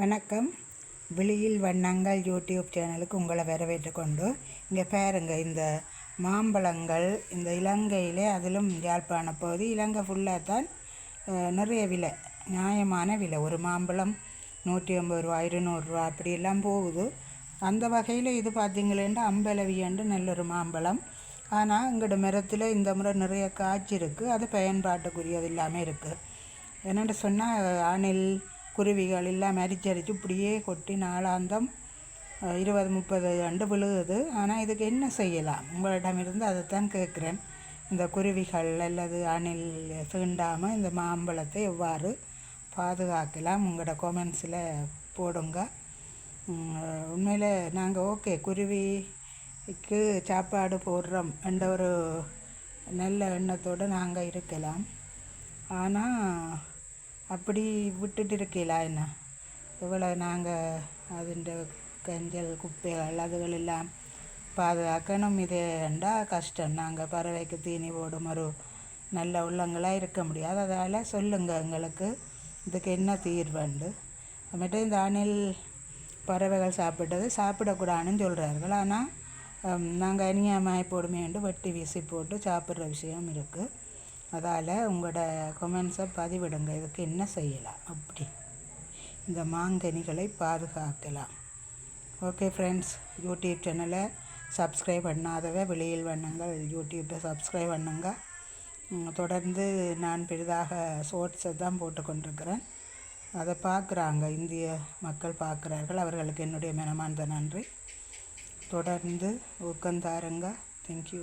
வணக்கம். விழியில் வண்ணங்கள் யூடியூப் சேனலுக்கு உங்களை வரவேற்று கொண்டு இங்கே பாருங்க இந்த மாம்பழங்கள் இந்த இலங்கையிலே அதிலும் யாழ்ப்பாண பகுதி இலங்கை ஃபுல்லாக தான் நிறைய விலை நியாயமான விலை. ஒரு மாம்பழம் நூற்றி ஐம்பது ரூபா இருநூறுரூவா அப்படியெல்லாம் போகுது. அந்த வகையில் இது பார்த்திங்களேன்ட்டு அம்பலவியண்டு நல்ல ஒரு மாம்பழம். ஆனால் எங்களோட மரத்தில் இந்த முறை நிறைய காய்ச்சி இருக்குது அது பயன்பாட்டுக்குரியது இல்லாமல் இருக்குது என்னென்னு சொன்னால் அணில் குருவிகள் எல்லாம் அரிச்சரிச்சு இப்படியே கொட்டி நாளாந்தம் இருபது முப்பது ஆண்டு விழுகுது. ஆனால் இதுக்கு என்ன செய்யலாம்? உங்களிடமிருந்து அதைத்தான் கேட்குறேன். இந்த குருவிகள் அல்லது அணில் சீண்டாமல் இந்த மாம்பழத்தை எவ்வாறு பாதுகாக்கலாம்? உங்களோட கொமெண்ட்ஸில் போடுங்க. உண்மையில் நாங்கள் ஓகே குருவிக்கு சாப்பாடு போடுறோம் என்ற ஒரு நல்ல எண்ணத்தோடு நாங்கள் இருக்கலாம். ஆனால் அப்படி விட்டுட்டு இருக்கலாம் என்ன? இவ்வளோ நாங்கள் அதுண்ட கஞ்சல் குப்பைகள் அதுகள் எல்லாம் பாதுகாக்கணும். இதேண்டா கஷ்டம். நாங்கள் பறவைக்கு தீனி போடும் ஒரு நல்ல உள்ளங்களாக இருக்க முடியாது. அதால் சொல்லுங்கள் எங்களுக்கு. இதுக்கு என்ன தீர்வுண்டு? மட்டும் இந்த அணில் பறவைகள் சாப்பிட்டது சாப்பிடக்கூடாதுன்னு சொல்கிறார்கள் ஆனால் நாங்கள் அநியாயமாய் போடுமேண்டு வெட்டி வீசி போட்டு சாப்பிட்ற விஷயம் இருக்குது அதால் உங்களோட கொமெண்ட்ஸை பதிவிடுங்க. இதுக்கு என்ன செய்யலாம்? அப்படி. இந்த மாங்கனிகளை பாதுகாக்கலாம். ஓகே ஃப்ரெண்ட்ஸ் யூடியூப் சேனலை சப்ஸ்கிரைப் பண்ணாதவ வெளியில் பண்ணுங்கள் யூடியூப்பை சப்ஸ்கிரைப் பண்ணுங்க. தொடர்ந்து நான் பெரிதாக ஷோர்ட்ஸை தான் போட்டுக்கொண்டிருக்கிறேன் அதை பார்க்குறாங்க. இந்திய மக்கள் பார்க்குறார்கள். அவர்களுக்கு என்னுடைய மனமார்ந்த நன்றி. தொடர்ந்து ஊக்கந்தாருங்க தேங்க்யூ